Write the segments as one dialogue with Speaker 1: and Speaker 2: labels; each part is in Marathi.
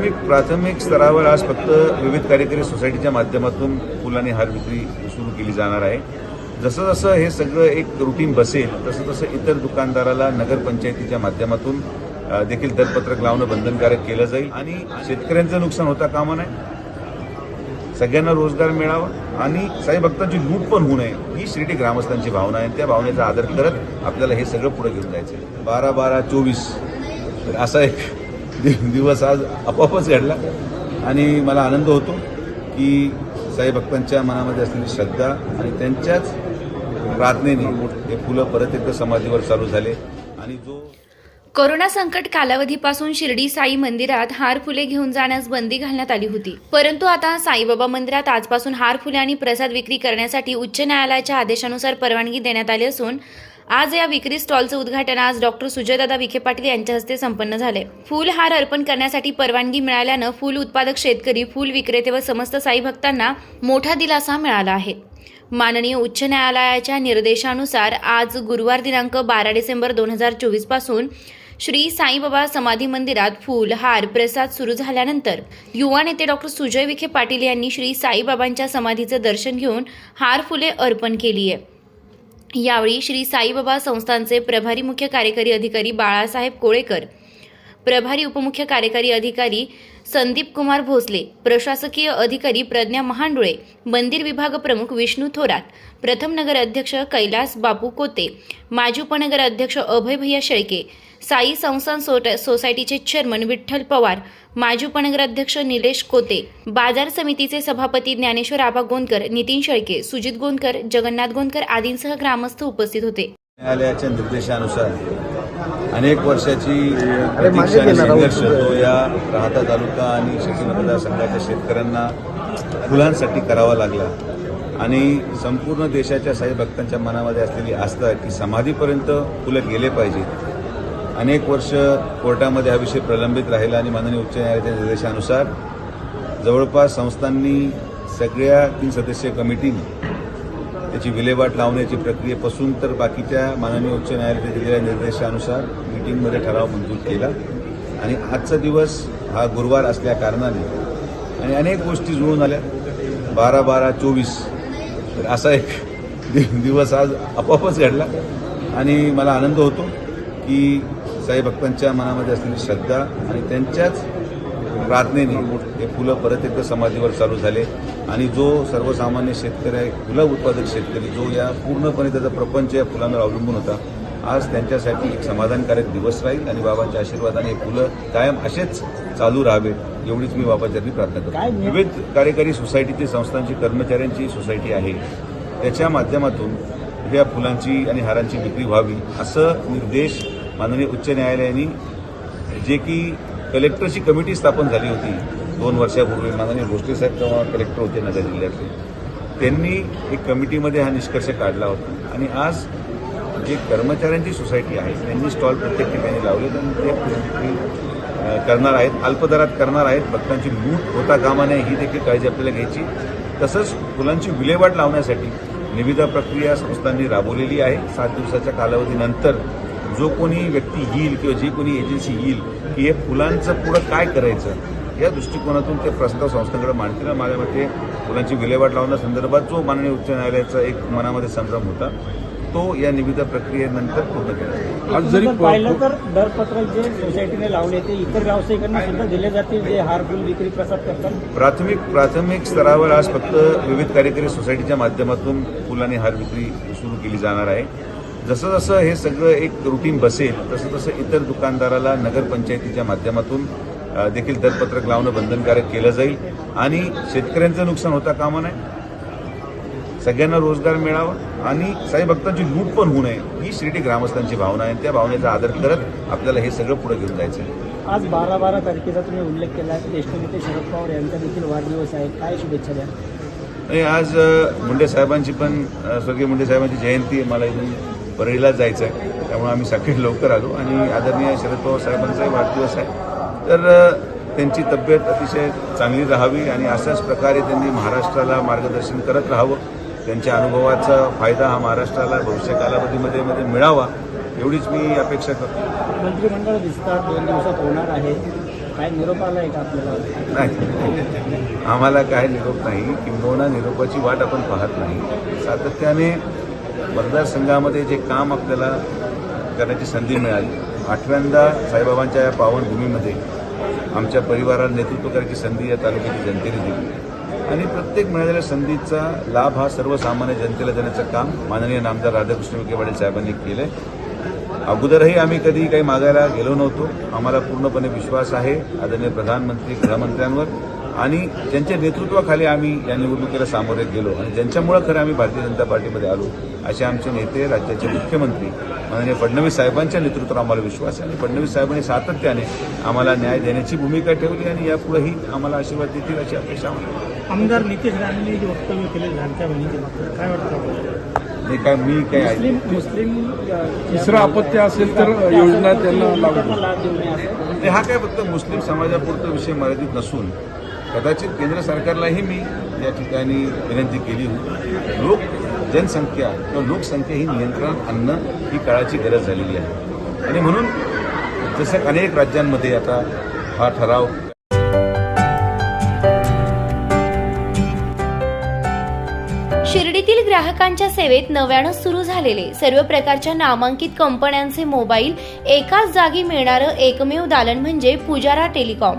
Speaker 1: प्राथमिक प्राथमिक स्तरावर आज फक्त विविध कार्यकारी सोसायटीच्या माध्यमातून फुल आणि हार विक्री सुरू केली जाणार आहे. जसं जसं हे सगळं एक रुटीन बसेल तसं तसं इतर दुकानदाराला नगरपंचायतीच्या माध्यमातून देखील दरपत्रक लावणं बंधनकारक केलं जाईल आणि शेतकऱ्यांचं नुकसान होता कामा नये. सगळ्यांना रोजगार मिळावा आणि साई भक्तांची लूट पण होऊ नये ही शिर्डी ग्रामस्थांची भावना आहे. आणि त्या भावनेचा आदर करत आपल्याला हे सगळं पुढे घेऊन जायचं आहे बारा बारा चोवीस. असा एक दिवस आज आपोआपच घडला. आणि मला आनंद होतो की साई भक्तांच्या मनामध्ये असलेली श्रद्धा आणि त्यांच्याच प्रार्थनेने हे फुलं परत एकदा समाधीवर चालू झाले. आणि जो
Speaker 2: कोरोना संकट कालावधीपासून शिर्डी साई मंदिरात हार फुले घेऊन जाण्यास बंदी घालण्यात आली होती. परंतु आता साईबाबा मंदिरात आजपासून हार फुले आणि प्रसाद विक्री करण्यासाठी उच्च न्यायालयाच्या आदेशानुसार परवानगी देण्यात आली असून आज या विक्री स्टॉलचं उद्घाटन आज डॉक्टर सुजयदादा विखे पाटील यांच्या हस्ते संपन्न झाले. फुल हार अर्पण करण्यासाठी परवानगी मिळाल्यानं फुल उत्पादक शेतकरी फुल विक्रेते व समस्त साई भक्तांना मोठा दिलासा मिळाला आहे. माननीय उच्च न्यायालयाच्या निर्देशानुसार आज गुरुवार दिनांक बारा डिसेंबर दोन हजार चोवीसपासून श्री साईबाबा समाधी मंदिरात फूल हार प्रसाद सुरू झाल्यानंतर युवा नेते डॉक्टर सुजय विखे पाटील यांनी श्री साईबाबांच्या समाधीचं दर्शन घेऊन हार फुले अर्पण केली आहे यावेळी श्री साईबाबा संस्थानचे प्रभारी मुख्य कार्यकारी अधिकारी बाळासाहेब कोळेकर प्रभारी उपमुख्य कार्यकारी अधिकारी संदीप कुमार भोसले प्रशासकीय अधिकारी प्रज्ञा महांडुळे मंदिर विभाग प्रमुख विष्णू थोरात प्रथम नगर अध्यक्ष कैलास बापू कोते माजी उपनगर अध्यक्ष अभय भैया शेळके साई संस्थान सोट- सोसायटीचे चेअरमन विठ्ठल पवार माजी उपनगर अध्यक्ष निलेश कोते बाजार समितीचे सभापती ज्ञानेश्वर आबा गोंदकर नितीन शेळके सुजित गोंदकर जगन्नाथ गोंदकर आदींसह ग्रामस्थ उपस्थित होते.
Speaker 1: न्यायालयाच्या निर्देशानुसार अनेक वर्षाची प्रतीक्षा आणि संघर्ष तो या राहता तालुका आणि शेती मतदारसंघाच्या शेतकऱ्यांना फुलांसाठी करावा लागला. आणि संपूर्ण देशाच्या साई भक्तांच्या मनामध्ये असलेली आस्था की समाधीपर्यंत फुलं गेले पाहिजेत. अनेक वर्ष कोर्टामध्ये हा विषय प्रलंबित राहिला आणि माननीय उच्च न्यायालयाच्या निर्देशानुसार जवळपास संस्थांनी सगळ्या तीन सदस्यीय कमिटीने त्याची विल्हेवाट लावण्याची प्रक्रियेपासून तर बाकीच्या माननीय उच्च न्यायालयाने दिलेल्या निर्देशानुसार मीटिंगमध्ये ठराव मंजूर केला. आणि आजचा दिवस हा गुरुवार असल्या कारणाने आणि अनेक गोष्टी जुळून आल्या. बारा बारा चोवीस. तर असा एक दिवस आज आपोआपच घडला. आणि मला आनंद होतो की साई भक्तांच्या मनामध्ये असलेली श्रद्धा आणि त्यांच्याच प्रार्थनेने हे फुलं परत एकदा समाधीवर चालू झाले. आणि जो सर्वसामान्य शेतकरी आहे फुलं उत्पादक शेतकरी जो या पूर्णपणे त्याचा प्रपंच या फुलांवर अवलंबून होता आज त्यांच्यासाठी एक समाधानकारक दिवस राहील आणि बाबांच्या आशीर्वादाने हे फुलं कायम असेच चालू राहावेत एवढीच मी बाबांच्यानी प्रार्थना करतो. विविध कार्यकारी सोसायटीची संस्थांची कर्मचाऱ्यांची सोसायटी आहे. त्याच्या माध्यमातून या फुलांची आणि हारांची विक्री व्हावी असं निर्देश माननीय उच्च न्यायालयाने जे की कलेक्टरची कमिटी स्थापन झाली होती. दोन वर्षापूर्वी माननीय भोसले साहेब तेव्हा कलेक्टर होते नगर जिल्ह्यातले त्यांनी एक कमिटीमध्ये हा निष्कर्ष काढला होता. आणि आज जे कर्मचाऱ्यांची सोसायटी आहे त्यांनी स्टॉल प्रत्येक ठिकाणी लावले आणि ते करणार आहेत अल्पदरात करणार आहेत. भक्तांची लूट होता कामा नये ही देखील काळजी आपल्याला घ्यायची. तसंच फुलांची विल्हेवाट लावण्यासाठी निविदा प्रक्रिया संस्थांनी राबवलेली आहे. सात दिवसाच्या कालावधीनंतर जो कोणी व्यक्ती येईल किंवा जी कोणी एजन्सी येईल की हे फुलांचं पुढं काय करायचं? या दृष्टिकोनातून ते प्रस्ताव संस्थांकडे मांडतील आणि माझ्या मते फुलांची विल्हेवाट लावण्यासंदर्भात जो माननीय उच्च न्यायालयाचा एक मनामध्ये संभ्रम होता तो या निविदा प्रक्रियेनंतर पूर्ण केला.
Speaker 3: आज जरी पाहिलं तर दरपत्रक जे सोसायटीने लावले ते इतर व्यावसायिकांना सुद्धा दिले जातील जे हार फुल विक्री प्रसाद करतात?
Speaker 1: प्राथमिक प्राथमिक स्तरावर आज फक्त विविध कार्यकारी सोसायटीच्या माध्यमातून फुल आणि हार विक्री सुरू केली जाणार आहे. जसं जसं हे सगळं एक रुटीन बसेल तसं तसं इतर दुकानदाराला नगरपंचायतीच्या माध्यमातून देखील दरपत्रक लावणं बंधनकारक केलं जाईल. आणि शेतकऱ्यांचं नुकसान होता कामा नये. सगळ्यांना रोजगार मिळावा. आणि साई भक्तांची लूट पण होऊ नये. ही शिर्डी ग्रामस्थांची भावना आहे. त्या भावनेचा आदर करत आपल्याला हे सगळं पुढे घेऊन जायचं आहे.
Speaker 3: आज बारा बारा तारखेचा तुम्ही उल्लेख केला. आहे ज्येष्ठ नेते शरद पवार यांचा देखील वाढदिवस आहे. काय शुभेच्छा द्या
Speaker 1: आज मुंडे साहेबांची पण स्वर्गीय मुंडे साहेबांची जयंती आहे. मला इथून परळीला जायचं आहे त्यामुळे आम्ही सकाळी लवकर आलो. आणि आदरणीय शरद पवार साहेबांचाही वाढदिवस आहे. तर त्यांची तब्येत अतिशय चांगली राहावी आणि अशाच प्रकारे त्यांनी महाराष्ट्राला मार्गदर्शन करत राहावं. त्यांच्या अनुभवाचा फायदा हा महाराष्ट्राला भविष्य कालावधीमध्ये मध्ये मिळावा एवढीच मी अपेक्षा करतो.
Speaker 3: मंत्रिमंडळ विस्तार दोन दिवसात होणार आहे. काय निरोप आलाय का आपल्याला?
Speaker 1: नाही. आम्हाला काय निरोप नाही. किंबहुना निरोपाची वाट आपण पाहत नाही. सातत्याने मतदारसंघामध्ये जे काम आपल्याला करण्याची संधी मिळाली आठव्यांदा साईबाबांच्या या पावनभूमीमध्ये आमच्या परिवाराला नेतृत्व करायची संधी या तालुक्याची जनतेने दिली. आणि प्रत्येक मिळालेल्या संधीचा लाभ हा सर्वसामान्य जनतेला देण्याचं काम माननीय नामदार राधाकृष्ण विखे पाटील साहेबांनी केलं अगोदरही आम्ही कधी काही मागायला गेलो नव्हतो. आम्हाला पूर्णपणे विश्वास आहे. आदरणीय प्रधानमंत्री गृहमंत्र्यांवर आणि ज्यांच्या नेतृत्वाखाली आम्ही या निवडणुकीला सामोरे गेलो आणि ज्यांच्यामुळं खरं आम्ही भारतीय जनता पार्टीमध्ये आलो असे आमचे नेते राज्याचे मुख्यमंत्री माननीय फडणवीस साहेबांच्या नेतृत्वावर आम्हाला विश्वास आहे आणि फडणवीस साहेबांनी सातत्याने आम्हाला न्याय देण्याची भूमिका ठेवली आणि यापुढेही आम्हाला आशीर्वाद देतील अशी अपेक्षा आम्हाला
Speaker 3: आमदार नितेश राणेंनी जे वक्तव्य केले बहिणीच्या बाबतीत काय वाटतं
Speaker 1: काय मी काय
Speaker 3: मुस्लिम
Speaker 4: तिसरं अपत्य असेल तर योजना त्यांना लागू
Speaker 1: हा काय फक्त मुस्लिम समाजापुरता विषय मर्यादित नसून कदाचित केंद्र सरकारलाही मी या ठिकाणी विनंती केली होती. लोक जनसंख्या किंवा लोकसंख्या ही नियंत्रणात आणणं ही काळाची गरज झालेली आहे. आणि म्हणून जसं अनेक राज्यांमध्ये आता हा ठराव
Speaker 2: शिर्डीतील ग्राहकांच्या सेवेत नव्यानं सुरू झालेले सर्व प्रकारच्या नामांकित कंपन्यांचे मोबाईल एकाच जागी मिळणारं एकमेव दालन म्हणजे पुजारा टेलिकॉम.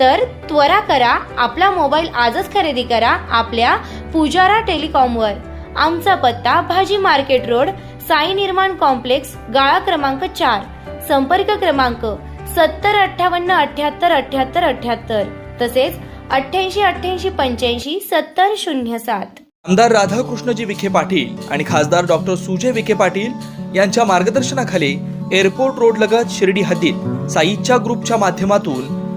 Speaker 2: तर त्वरा करा आपला मोबाईल आजच खरेदी करा आपल्या पुजारा टेलिकॉमवर. आमचा पत्ता भाजी मार्केट रोड साई निर्माण कॉम्प्लेक्स गाळा क्रमांक चार. संपर्क क्रमांक सत्तर अठ्ठावन्न अठ्याहत्तर अठ्याहत्तर अठ्याहत्तर. तसेच अठ्ठ्याऐंशी अठ्ठ्याऐंशी पंच्याऐंशी सत्तर शून्य सात.
Speaker 5: आमदार राधाकृष्णजी विखे पाटील आणि खासदार डॉक्टर सुजय विखे पाटील यांच्या मार्गदर्शनाखाली एअरपोर्ट रोड लगत शिर्डी हद्दीत साईच्या ग्रुपच्या माध्यमातून